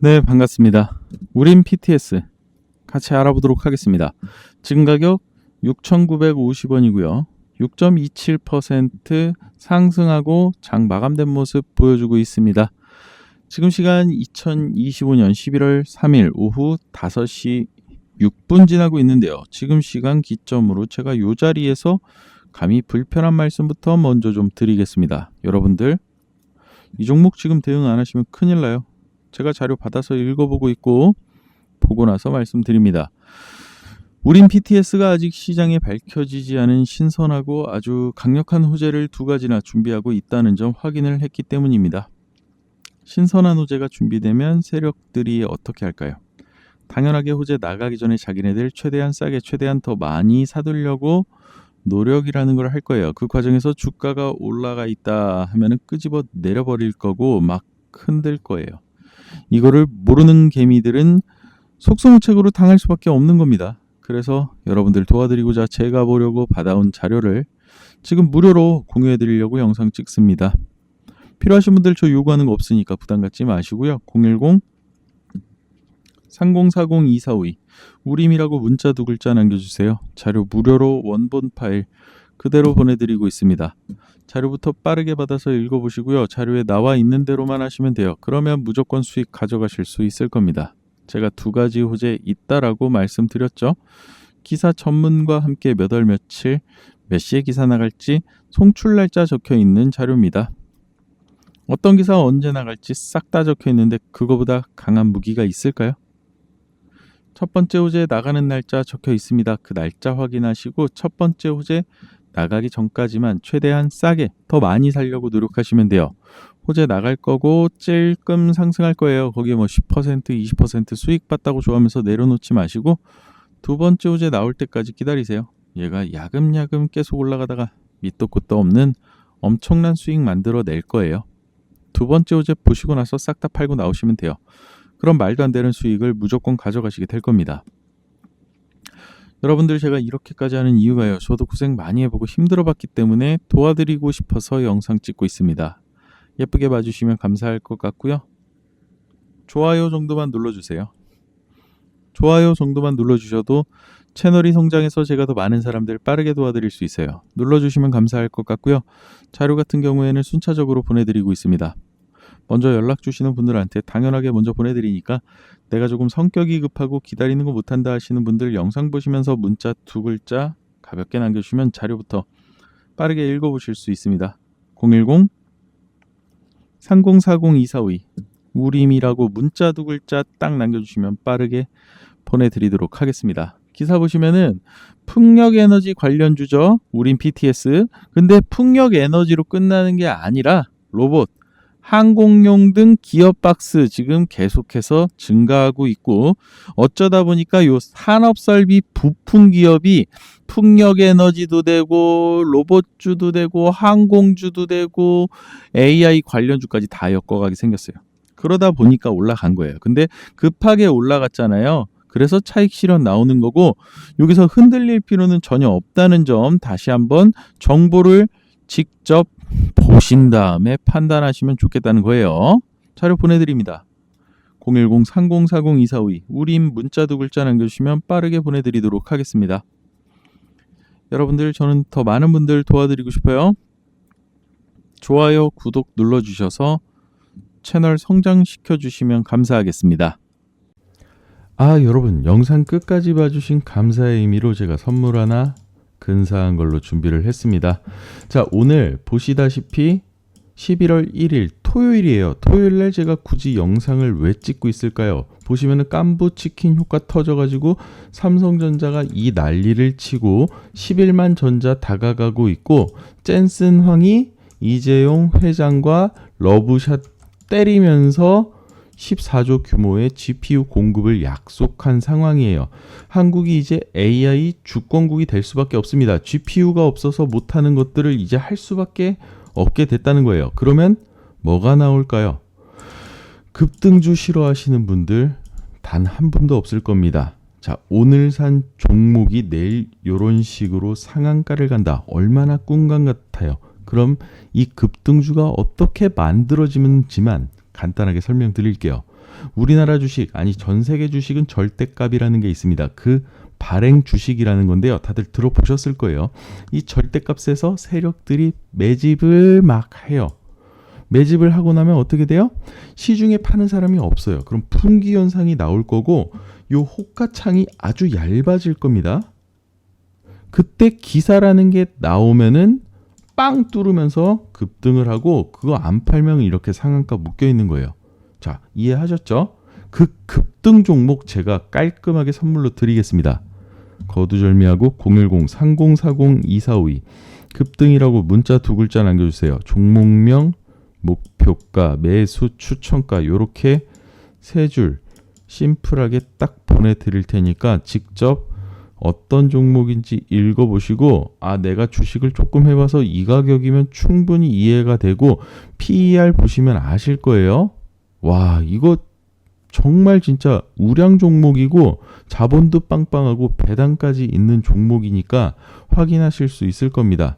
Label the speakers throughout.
Speaker 1: 네, 반갑습니다. 우린 PTS 같이 알아보도록 하겠습니다. 지금 가격 6,950원이고요. 6.27% 상승하고 장 마감된 모습 보여주고 있습니다. 지금 시간 2025년 11월 3일 오후 5시 6분 지나고 있는데요. 지금 시간 기점으로 제가 이 자리에서 감히 불편한 말씀부터 먼저 좀 드리겠습니다. 여러분들 이 종목 지금 대응 안 하시면 큰일 나요. 제가 자료 받아서 읽어보고 있고 보고 나서 말씀드립니다. 우린 PTS가 아직 시장에 밝혀지지 않은 신선하고 아주 강력한 호재를 두 가지나 준비하고 있다는 점 확인을 했기 때문입니다. 신선한 호재가 준비되면 세력들이 어떻게 할까요? 당연하게 호재 나가기 전에 자기네들 최대한 싸게 최대한 더 많이 사두려고 노력이라는 걸 할 거예요. 그 과정에서 주가가 올라가 있다 하면은 끄집어 내려버릴 거고 막 흔들 거예요. 이거를 모르는 개미들은 속수무책으로 당할 수밖에 없는 겁니다. 그래서 여러분들 도와드리고자 제가 보려고 받아온 자료를 지금 무료로 공유해 드리려고 영상 찍습니다. 필요하신 분들 저 요구하는 거 없으니까 부담 갖지 마시고요. 010 3040-2452 우림이라고 문자 두 글자 남겨주세요. 자료 무료로 원본 파일 그대로 보내드리고 있습니다. 자료부터 빠르게 받아서 읽어보시고요. 자료에 나와 있는 대로만 하시면 돼요. 그러면 무조건 수익 가져가실 수 있을 겁니다. 제가 두 가지 호재 있다라고 말씀드렸죠. 기사 전문과 함께 몇 월 며칠 몇 시에 기사 나갈지 송출 날짜 적혀 있는 자료입니다. 어떤 기사 언제 나갈지 싹 다 적혀 있는데 그거보다 강한 무기가 있을까요? 첫 번째 호재 나가는 날짜 적혀 있습니다. 그 날짜 확인하시고 첫 번째 호재 나가기 전까지만 최대한 싸게 더 많이 살려고 노력하시면 돼요. 호재 나갈 거고 찔끔 상승할 거예요. 거기에 뭐 10% 20% 수익 봤다고 좋아하면서 내려놓지 마시고 두 번째 호재 나올 때까지 기다리세요. 얘가 야금야금 계속 올라가다가 밑도 끝도 없는 엄청난 수익 만들어 낼 거예요. 두 번째 호재 보시고 나서 싹 다 팔고 나오시면 돼요. 그럼 말도 안 되는 수익을 무조건 가져가시게 될 겁니다. 여러분들 제가 이렇게까지 하는 이유가요. 저도 고생 많이 해보고 힘들어봤기 때문에 도와드리고 싶어서 영상 찍고 있습니다. 예쁘게 봐주시면 감사할 것 같고요. 좋아요 정도만 눌러주세요. 좋아요 정도만 눌러주셔도 채널이 성장해서 제가 더 많은 사람들 빠르게 도와드릴 수 있어요. 눌러주시면 감사할 것 같고요. 자료 같은 경우에는 순차적으로 보내드리고 있습니다. 먼저 연락 주시는 분들한테 당연하게 먼저 보내드리니까 내가 조금 성격이 급하고 기다리는 거 못한다 하시는 분들 영상 보시면서 문자 두 글자 가볍게 남겨주시면 자료부터 빠르게 읽어보실 수 있습니다. 010 3040-2452 우림이라고 문자 두 글자 딱 남겨주시면 빠르게 보내드리도록 하겠습니다. 기사 보시면은 풍력 에너지 관련 주죠. 우린 PTS. 근데 풍력 에너지로 끝나는 게 아니라 로봇, 항공용 등 기업 박스 지금 계속해서 증가하고 있고 어쩌다 보니까 요 산업 설비 부품 기업이 풍력 에너지도 되고 로봇주도 되고 항공주도 되고 AI 관련주까지 다 엮어가게 생겼어요. 그러다 보니까 올라간 거예요. 근데 급하게 올라갔잖아요. 그래서 차익 실현 나오는 거고 여기서 흔들릴 필요는 전혀 없다는 점 다시 한번 정보를 직접 보신 다음에 판단하시면 좋겠다는 거예요. 자료 보내드립니다. 010-3040-2452 우림 문자 두 글자 남겨주시면 빠르게 보내드리도록 하겠습니다. 여러분들 저는 더 많은 분들 도와드리고 싶어요. 좋아요, 구독 눌러주셔서 채널 성장시켜 주시면 감사하겠습니다. 아 여러분 영상 끝까지 봐주신 감사의 의미로 제가 선물 하나 근사한 걸로 준비를 했습니다. 자, 오늘 보시다시피 11월 1일 토요일이에요. 토요일 날 제가 굳이 영상을 왜 찍고 있을까요? 보시면은 깐부 치킨 효과 터져가지고 삼성전자가 이 난리를 치고 11만 전자 다가가고 있고 젠슨 황이 이재용 회장과 러브샷 때리면서 14조 규모의 GPU 공급을 약속한 상황이에요. 한국이 이제 AI 주권국이 될 수밖에 없습니다. GPU가 없어서 못하는 것들을 이제 할 수밖에 없게 됐다는 거예요. 그러면 뭐가 나올까요? 급등주 싫어하시는 분들 단 한 분도 없을 겁니다. 자, 오늘 산 종목이 내일 이런 식으로 상한가를 간다. 얼마나 꿈감 같아요. 그럼 이 급등주가 어떻게 만들어지는지만 간단하게 설명드릴게요. 우리나라 주식 아니 전 세계 주식은 절대값이라는 게 있습니다. 그 발행 주식이라는 건데요. 다들 들어보셨을 거예요. 이 절대값에서 세력들이 매집을 막 해요. 매집을 하고 나면 어떻게 돼요? 시중에 파는 사람이 없어요. 그럼 풍기 현상이 나올 거고 요 호가창이 아주 얇아질 겁니다. 그때 기사라는 게 나오면은 빵 뚫으면서 급등을 하고 그거 안 팔면 이렇게 상한가 묶여 있는 거예요. 자, 이해하셨죠? 그 급등 종목 제가 깔끔하게 선물로 드리겠습니다. 거두절미하고 010-3040-2452 급등이라고 문자 두 글자 남겨주세요. 종목명, 목표가, 매수, 추천가 요렇게 세 줄 심플하게 딱 보내드릴 테니까 직접 어떤 종목인지 읽어보시고 아 내가 주식을 조금 해봐서 이 가격이면 충분히 이해가 되고 PER 보시면 아실 거예요. 와 이거 정말 진짜 우량 종목이고 자본도 빵빵하고 배당까지 있는 종목이니까 확인하실 수 있을 겁니다.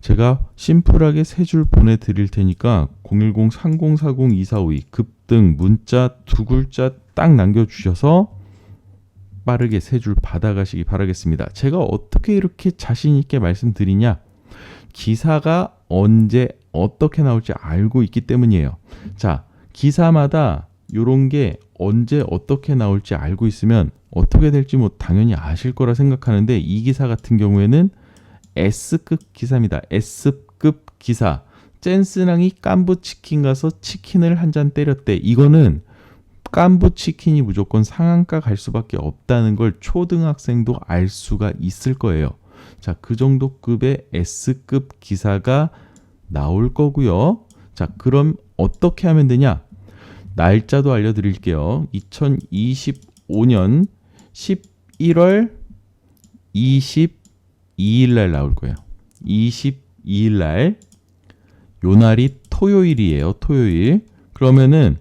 Speaker 1: 제가 심플하게 세 줄 보내드릴 테니까 010-3040-2452 급등 문자 두 글자 딱 남겨주셔서 빠르게 세 줄 받아가시기 바라겠습니다. 제가 어떻게 이렇게 자신 있게 말씀드리냐? 기사가 언제 어떻게 나올지 알고 있기 때문이에요. 자, 기사마다 요런 게 언제 어떻게 나올지 알고 있으면 어떻게 될지 뭐 당연히 아실 거라 생각하는데 이 기사 같은 경우에는 S급 기사입니다. S급 기사. 젠스랑이 깐부 치킨 가서 치킨을 한 잔 때렸대. 이거는 깐부 치킨이 무조건 상한가 갈 수밖에 없다는 걸 초등학생도 알 수가 있을 거예요. 자, 그 정도 급의 S급 기사가 나올 거고요. 자, 그럼 어떻게 하면 되냐? 날짜도 알려드릴게요. 2025년 11월 22일 날 나올 거예요. 22일 날. 요 날이 토요일이에요. 토요일. 그러면은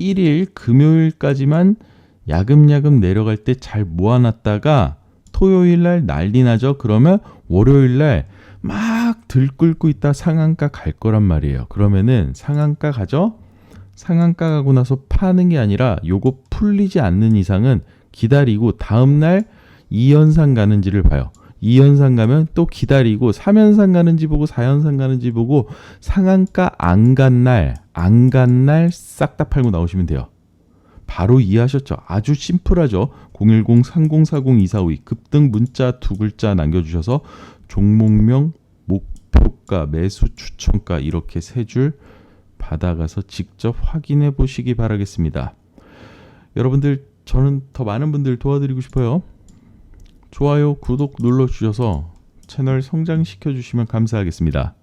Speaker 1: 21일 금요일까지만 야금야금 내려갈 때 잘 모아놨다가 토요일 날 난리 나죠. 그러면 월요일 날 막 들끓고 있다 상한가 갈 거란 말이에요. 그러면은 상한가 가죠? 상한가 가고 나서 파는 게 아니라 요거 풀리지 않는 이상은 기다리고 다음날 2연상 가는지를 봐요. 2연상 가면 또 기다리고 3연상 가는지 보고 4연상 가는지 보고 상한가 안 간 날, 안 간 날 싹 다 팔고 나오시면 돼요. 바로 이해하셨죠? 아주 심플하죠? 010-3040-2452 급등 문자 두 글자 남겨주셔서 종목명, 목표가, 매수 추천가 이렇게 세 줄 받아가서 직접 확인해 보시기 바라겠습니다. 여러분들 저는 더 많은 분들 도와드리고 싶어요. 좋아요, 구독 눌러주셔서 채널 성장시켜 주시면 감사하겠습니다.